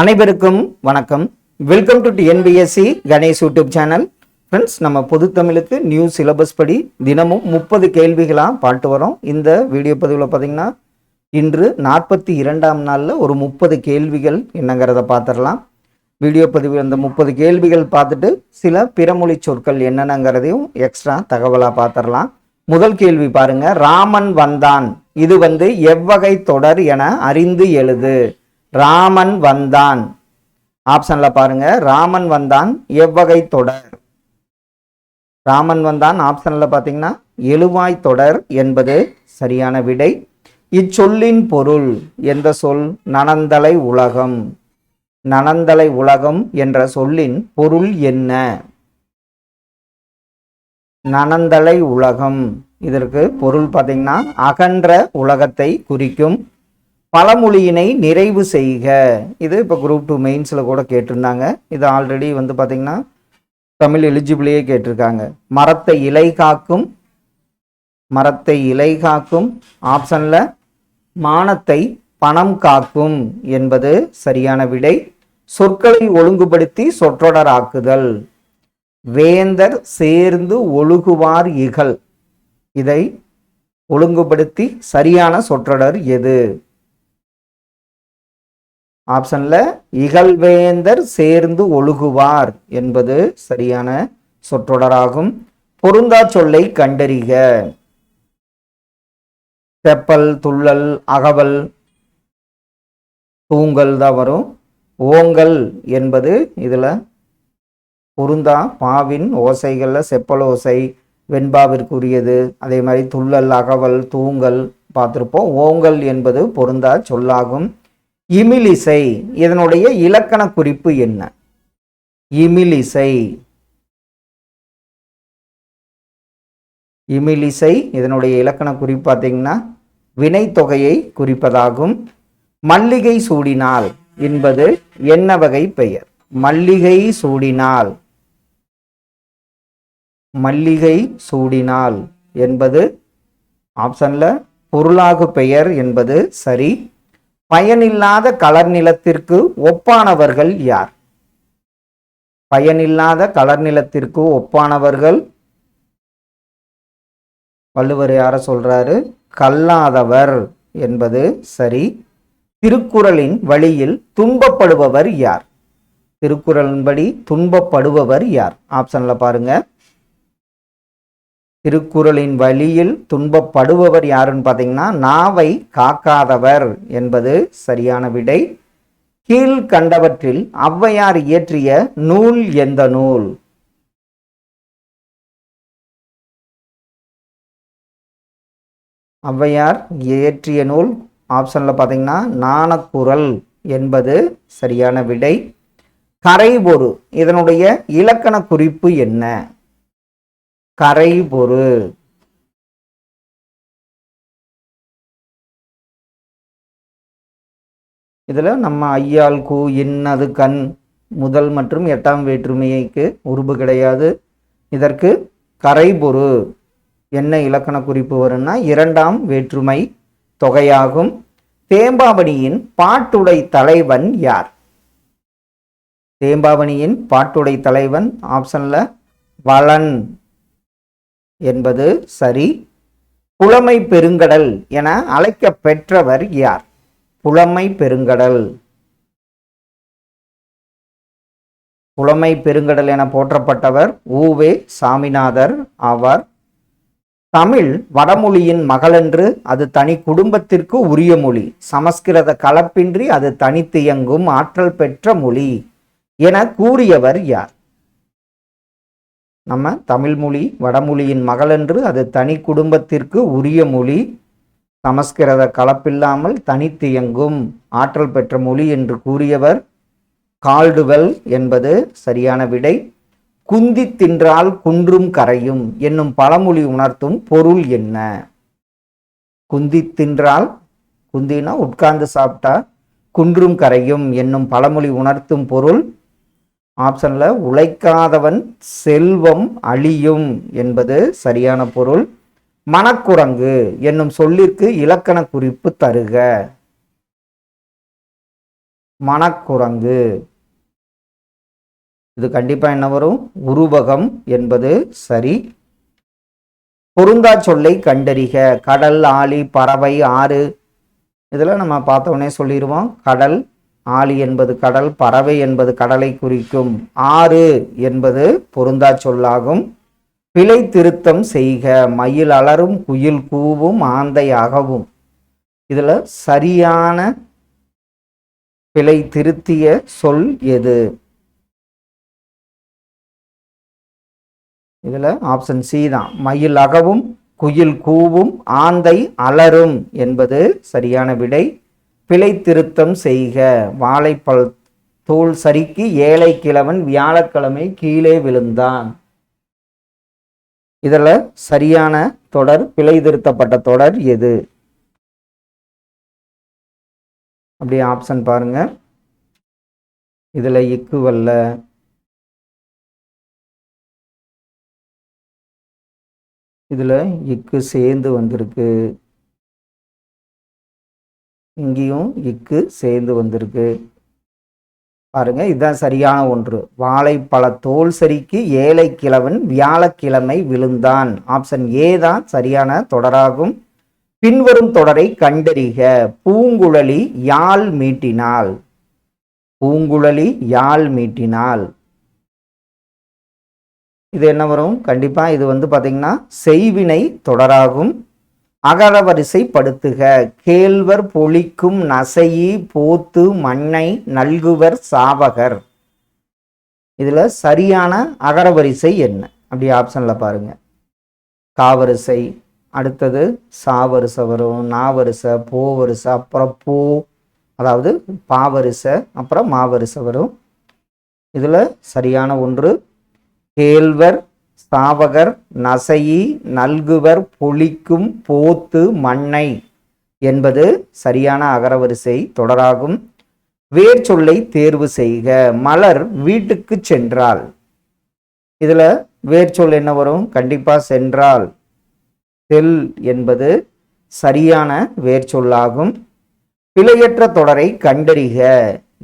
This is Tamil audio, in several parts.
அனைவருக்கும் வணக்கம். Welcome to NPSC Ganesh YouTube channel friends நம்ம பொது தமிழுக்கு நியூ சிலபஸ் படி தினமும் முப்பது கேள்விகளாக பாட்டு வரோம். இந்த வீடியோ பதிவில் பார்த்தீங்கன்னா இன்று நாற்பத்தி இரண்டாம் நாளில் ஒரு முப்பது கேள்விகள் என்னங்கிறத பார்த்துடலாம் வீடியோ பதிவு அந்த முப்பது கேள்விகள் பார்த்துட்டு சில பிறமொழி சொற்கள் என்னென்னங்கிறதையும் எக்ஸ்ட்ரா தகவலாக பார்த்துடலாம் முதல் கேள்வி பாருங்கள் ராமன் வந்தான். இது வந்து எவ்வகை தொடர் என அறிந்து எழுது. ராமன் வந்தான். ஆப்ஷன்ல பாருங்க. ராமன் வந்தான் எவ்வகை தொடர். ராமன் வந்தான் ஆப்ஷன்ல பாத்தீங்கன்னா எழுவாய் தொடர் என்பது சரியான விடை. இச்சொல்லின் பொருள் எந்த சொல் நனந்தலை உலகம் நனந்தலை உலகம் என்ற சொல்லின் பொருள் என்ன? நனந்தலை உலகம் இதற்கு பொருள் பார்த்தீங்கன்னா அகன்ற உலகத்தை குறிக்கும் பழமொழியினை நிறைவு செய்க. இது இப்போ குரூப் டூ மெயின்ஸில் கூட கேட்டிருந்தாங்க. இது ஆல்ரெடி வந்து பார்த்திங்கன்னா தமிழ் எலிஜிபிளையே கேட்டிருக்காங்க. மரத்தை இலை காக்கும் மரத்தை இலை காக்கும் ஆப்ஷனில் மானத்தை பணம் காக்கும் என்பது சரியான விடை. சொற்களை ஒழுங்குபடுத்தி சொற்றொடராக்குதல் வேந்தர் சேர்ந்து ஒழுகுவார் இகல் இதை ஒழுங்குபடுத்தி சரியான சொற்றொடர் எது? ஆப்ஷன்ல இகழ்வேந்தர் சேர்ந்து ஒழுகுவார் என்பது சரியான சொற்றொடராகும். பொருந்தா சொல்லை கண்டறிக. தெப்பல் துள்ளல் அகவல் தூங்கல் தான் வரும். ஓங்கல் என்பது இதில் பொருந்தா பாவின் ஓசைகளில் செப்பல் ஓசை வெண்பாவிற்குரியது. அதே மாதிரி துள்ளல் அகவல் தூங்கல் பார்த்துருப்போம். ஓங்கல் என்பது பொருந்தா சொல்லாகும். இமிலிசை இதனுடைய இலக்கண குறிப்பு என்ன? இமிலிசை. இமிலிசை இதனுடைய இலக்கண குறிப்பு பார்த்தீங்கன்னா வினைத்தொகையை குறிப்பதாகும். மல்லிகை சூடினால் என்பது என்ன வகை பெயர்? மல்லிகை சூடினால். மல்லிகை சூடினால் என்பது ஆப்ஷன்ல பொருளாகு பெயர் என்பது சரி பயனில்லாத கலர் நிலத்திற்கு ஒப்பானவர்கள் யார்? பயனில்லாத கலர் நிலத்திற்கு ஒப்பானவர்கள்? வள்ளுவர் யார சொல்றாரு கல்லாதவர் என்பது சரி திருக்குறளின் வழியில் துன்பப்படுபவர் யார்? திருக்குறளின்படி துன்பப்படுபவர் யார்? ஆப்ஷன்ல பாருங்க. திருக்குறளின் வழியில் துன்பப்படுபவர் யாருன்னு பார்த்தீங்கன்னா நாவை காக்காதவர் என்பது சரியான விடை. கீழ்கண்டவற்றில் ஔவையார் இயற்றிய நூல் எந்த நூல்? ஔவையார் இயற்றிய நூல் ஆப்ஷனில் பார்த்தீங்கன்னா நாணக்குரல் என்பது சரியான விடை. கரைபொரு இதனுடைய இலக்கண குறிப்பு என்ன? கரைபொரு. இதில் நம்ம ஐயால் கூ இன்னது கண் முதல் மற்றும் எட்டாம் வேற்றுமைக்கு உருபு கிடையாது. இதற்கு கரைபொரு. என்ன இலக்கண குறிப்பு வரும்னா இரண்டாம் வேற்றுமை தொகையாகும். தேம்பாவணியின் பாட்டுடை தலைவன் யார்? தேம்பாவணியின் பாட்டுடை தலைவன் ஆப்ஷன்ல வளன். என்பது சரி. புலமை பெருங்கடல் என அழைக்க பெற்றவர் யார்? புலமை பெருங்கடல். புலமை பெருங்கடல் என போற்றப்பட்டவர் ஊவே சாமிநாதர் ஆவார். தமிழ் வடமொழியின் மகளென்று அது தனி குடும்பத்திற்கு உரிய மொழி. சமஸ்கிருத கலப்பின்றி அது தனித்து இயங்கும் ஆற்றல் பெற்ற மொழி என கூறியவர் யார்? நம்ம தமிழ் மொழி வடமொழியின் மகளென்று அது தனி குடும்பத்திற்கு உரிய மொழி. சமஸ்கிருத கலப்பில்லாமல் தனித்து இயங்கும் ஆற்றல் பெற்ற மொழி என்று கூறியவர் கால்டுவெல் என்பது சரியான விடை. குந்தி தின்றால் குன்றும் கரையும் என்னும் பழமொழி உணர்த்தும் பொருள் என்ன? குந்தி தின்றால் குந்தினா உட்கார்ந்து சாப்பிட்டா குன்றும் கரையும் என்னும் பழமொழி உணர்த்தும் பொருள். ஆப்ஷனில் உழைக்காதவன் செல்வம் அழியும் என்பது சரியான பொருள். மனக்குரங்கு என்னும் சொல்லிற்கு இலக்கண குறிப்பு தருக. மணக்குரங்கு இது கண்டிப்பா என்ன வரும்? உருவகம் என்பது சரி. பொருந்தா சொல்லை கண்டறிக. கடல் ஆழி பறவை ஆறு. இதெல்லாம் நம்ம பார்த்த உடனே சொல்லிடுவோம். கடல் ஆளி என்பது கடல் பறவை என்பது கடலை குறிக்கும். ஆறு என்பது பொருந்தா சொல்லாகும். பிழை திருத்தம் செய்க மயில் அலரும் குயில் கூவும் ஆந்தை அகவும். இதில் சரியான பிழை திருத்திய சொல் எது? இதில் ஆப்ஷன் சி தான். மயில் அகவும் குயில் கூவும் ஆந்தை அலரும் என்பது சரியான விடை. பிழை திருத்தம் செய்க. வாழைப்பழ தோல் சரிக்கு ஏழை கிழவன் வியாழக்கிழமை கீழே விழுந்தான். இதில் சரியான தொடர் பிழை திருத்தப்பட்ட தொடர் எது? அப்படியே ஆப்ஷன் பாருங்க. இதில் இக்குவல்ல இதில் இக்கு சேர்ந்து வந்திருக்கு. இங்கேயும் இக்கு சேர்ந்து வந்திருக்கு. பாருங்க இதுதான் சரியான ஒன்று. வாழைப்பழ தோல் சரிக்கு ஏழை கிழவன் வியாழக்கிழமை விழுந்தான். ஆப்ஷன் ஏ தான் சரியான தொடராகும். பின்வரும் தொடரை கண்டறிக. பூங்குழலி யாழ் மீட்டினாள். பூங்குழலி யாழ் மீட்டினாள். இது என்ன வரும்? கண்டிப்பா இது வந்து பாத்தீங்கன்னா செய்வினை தொடராகும். அகரவரிசைப்படுத்துக. கேழ்வர் பொழிக்கும் நசையி போத்து மண்ணை நல்குவர் சாவகர். இதில் சரியான அகரவரிசை என்ன? அப்படி ஆப்ஷனில் பாருங்கள் காவரிசை அடுத்தது சாவரிசை வரும் நாவரிசை போவரிசை அப்புறம் பூ அதாவது பாவரிசை அப்புறம் மாவரிசை வரும். இதில் சரியான ஒன்று கேழ்வர் ஸ்தாபகர் நசையி நல்குவர் பொழிக்கும் போத்து மண்ணை என்பது சரியான அகரவரிசை தொடராகும். வேர் சொல்லை தேர்வு செய்க. மலர் வீட்டுக்கு சென்றால். இதில் வேர் சொல் என்ன வரும்? கண்டிப்பாக சென்றால். செல் என்பது சரியான வேர் சொல்லாகும். பிழையற்ற தொடரை கண்டறிக.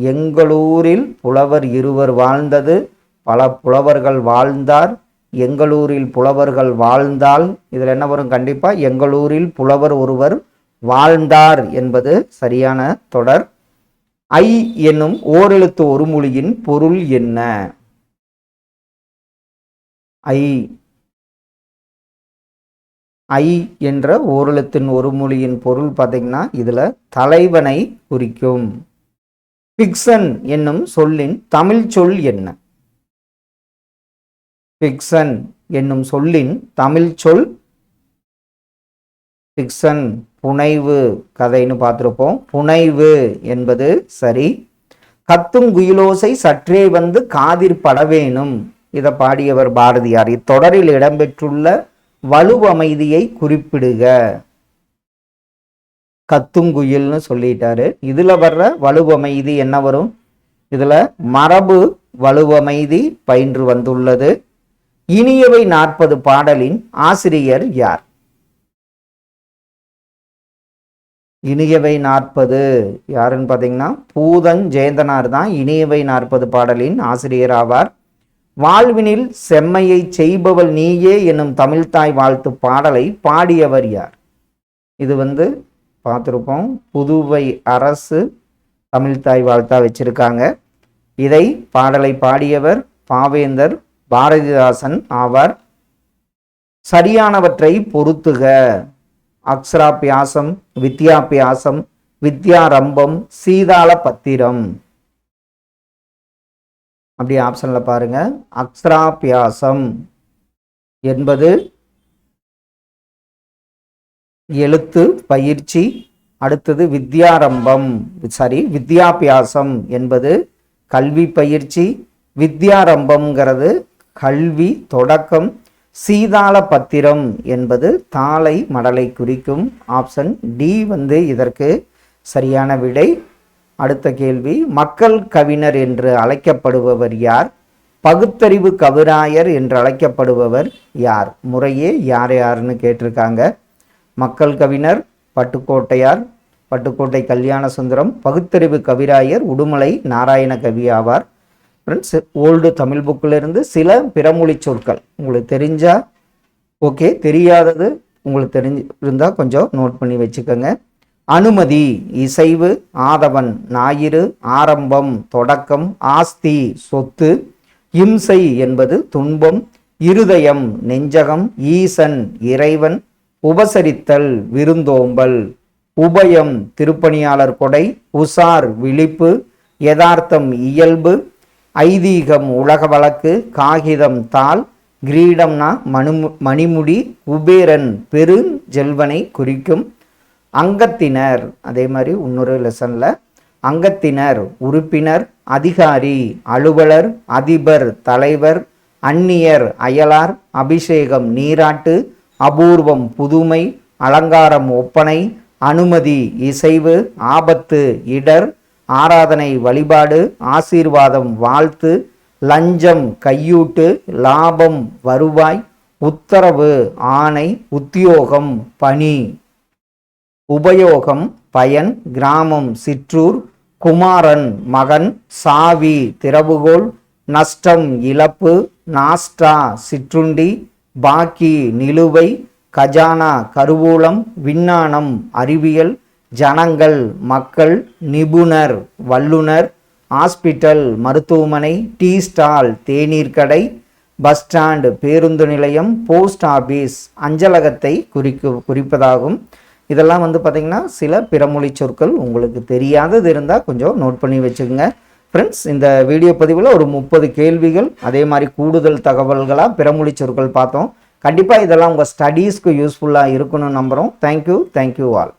எங்களூரில் புலவர் இருவர் வாழ்ந்தது. பல புலவர்கள் வாழ்ந்தார். எங்களூரில் புலவர்கள் வாழ்ந்தால் இதில் என்ன வரும்? கண்டிப்பாக எங்களூரில் புலவர் ஒருவர் வாழ்ந்தார் என்பது சரியான தொடர். ஐ என்னும் ஓரெழுத்து ஒரு மொழியின் பொருள் என்ன? ஐ. ஐ என்ற ஓரெழுத்தின் ஒரு மொழியின் பொருள் பார்த்தீங்கன்னா இதில் தலைவனை குறிக்கும். பிக்சன் என்னும் சொல்லின் தமிழ் சொல் என்ன? பிக்சன் என்னும் சொல்லின் தமிழ் சொல் பிக்சன் புனைவு கதைன்னு பார்த்துருப்போம். புனைவு என்பது சரி. கத்தும் குயிலோசை சற்றே வந்து காதிர் படவேணும் இதை பாடியவர் பாரதியார். இத்தொடரில் இடம்பெற்றுள்ள வலுவமைதியை குறிப்பிடுக. கத்துங்குயில்னு சொல்லிட்டாரு. இதுல வர்ற வலுவமைதி என்ன வரும்? இதுல மரபு வலுவமைதி பயின்று வந்துள்ளது. இனியவை நாற்பது பாடலின் ஆசிரியர் யார்? இனியவை நாற்பது. யாருன்னு பார்த்தீங்கன்னா பூதன் ஜெயந்தனார் தான் இனியவை நாற்பது பாடலின் ஆசிரியர் ஆவார். வாழ்வினில் செம்மையை செய்பவள் நீயே என்னும் தமிழ்தாய் வாழ்த்து பாடலை பாடியவர் யார்? இது வந்து பார்த்துருப்போம் புதுவை அரசு தமிழ்தாய் வாழ்த்தா வச்சிருக்காங்க. இதை பாடலை பாடியவர் பாவேந்தர் பாரதிதாசன் ஆவார். சரியானவற்றை பொருத்துக அக்ஷராபியாசம் வித்யாபியாசம் வித்யாரம்பம் சீதாள பத்திரம் அப்படி ஆப்ஷன்ல பாருங்க. அக்ஷராபியாசம் என்பது எழுத்து பயிற்சி அடுத்தது வித்யாரம்பம். சாரி வித்யாபியாசம் என்பது கல்வி பயிற்சி வித்யாரம்பம்ங்கிறது கல்வி தொடக்கம் சீதாள பத்திரம் என்பது தாளை மடலை குறிக்கும் ஆப்ஷன் டி வந்து இதற்கு சரியான விடை. அடுத்த கேள்வி மக்கள் கவிஞர் என்று அழைக்கப்படுபவர் யார்? பகுத்தறிவு கவிராயர் என்று அழைக்கப்படுபவர் யார்? முறையே யார் யாருன்னு கேட்டிருக்காங்க. மக்கள் கவிஞர் பட்டுக்கோட்டையார் பட்டுக்கோட்டை கல்யாண சுந்தரம் பகுத்தறிவு கவிராயர் உடுமலை நாராயண கவி ஆவார். ஃப்ரெண்ட்ஸ் ஓல்டு தமிழ் புக்கிலிருந்து சில பிறமொழி சொற்கள். உங்களுக்கு தெரிஞ்சால் ஓகே தெரியாதது உங்களுக்கு தெரிஞ்சு இருந்தால் கொஞ்சம் நோட் பண்ணி வச்சுக்கோங்க. அனுமதி இசைவு ஆதவன் ஞாயிறு ஆரம்பம் தொடக்கம் ஆஸ்தி சொத்து இம்சை என்பது துன்பம் இருதயம் நெஞ்சகம் ஈசன் இறைவன் உபசரித்தல் விருந்தோம்பல் உபயம் திருப்பணியாளர் கொடை உசார் விழிப்பு யதார்த்தம் இயல்பு ஐதீகம் உலக வழக்கு காகிதம் தாள் கிரீடம்னா மணு மணிமுடி குபேரன் பெருஞ்செல்வனை குறிக்கும் அங்கத்தினர். அதே மாதிரி இன்னொரு லெசனில் அங்கத்தினர் உறுப்பினர் அதிகாரி அலுவலர் அதிபர் தலைவர் அந்நியர் அயலார் அபிஷேகம் நீராட்டு அபூர்வம் புதுமை அலங்காரம் ஒப்பனை அனுமதி இசைவு ஆபத்து இடர் ஆராதனை வழிபாடு ஆசீர்வாதம் வாழ்த்து லஞ்சம் கையூட்டு லாபம் வருவாய் உத்தரவு ஆணை உத்தியோகம் பணி. உபயோகம் பயன் கிராமம் சிற்றூர் குமாரன் மகன் சாவி திறவுகோல் நஷ்டம் இழப்பு நாஸ்டா சிற்றுண்டி பாக்கி நிலுவை கஜானா கருவூலம் விஞ்ஞானம் அறிவியல் ஜனங்கள் மக்கள் நிபுணர் வல்லுனர் ஹாஸ்பிட்டல் மருத்துவமனை டீ ஸ்டால் தேநீர் கடை பஸ் ஸ்டாண்டு பேருந்து நிலையம் போஸ்ட் ஆபீஸ் அஞ்சலகத்தை குறிக்கு குறிப்பதாகும். இதெல்லாம் வந்து பார்த்திங்கன்னா சில பிறமொழி சொற்கள் உங்களுக்கு தெரியாதது இருந்தால் கொஞ்சம் நோட் பண்ணி வச்சுக்கோங்க. ஃப்ரெண்ட்ஸ் இந்த வீடியோ பதிவில் ஒரு முப்பது கேள்விகள் அதே மாதிரி கூடுதல் தகவல்களாக பிறமொழி சொற்கள் பார்த்தோம். கண்டிப்பாக இதெல்லாம் உங்கள் ஸ்டடீஸ்க்கு யூஸ்ஃபுல்லாக இருக்கணும்னு நம்புகிறோம் தேங்க்யூ தேங்க்யூ ஆல்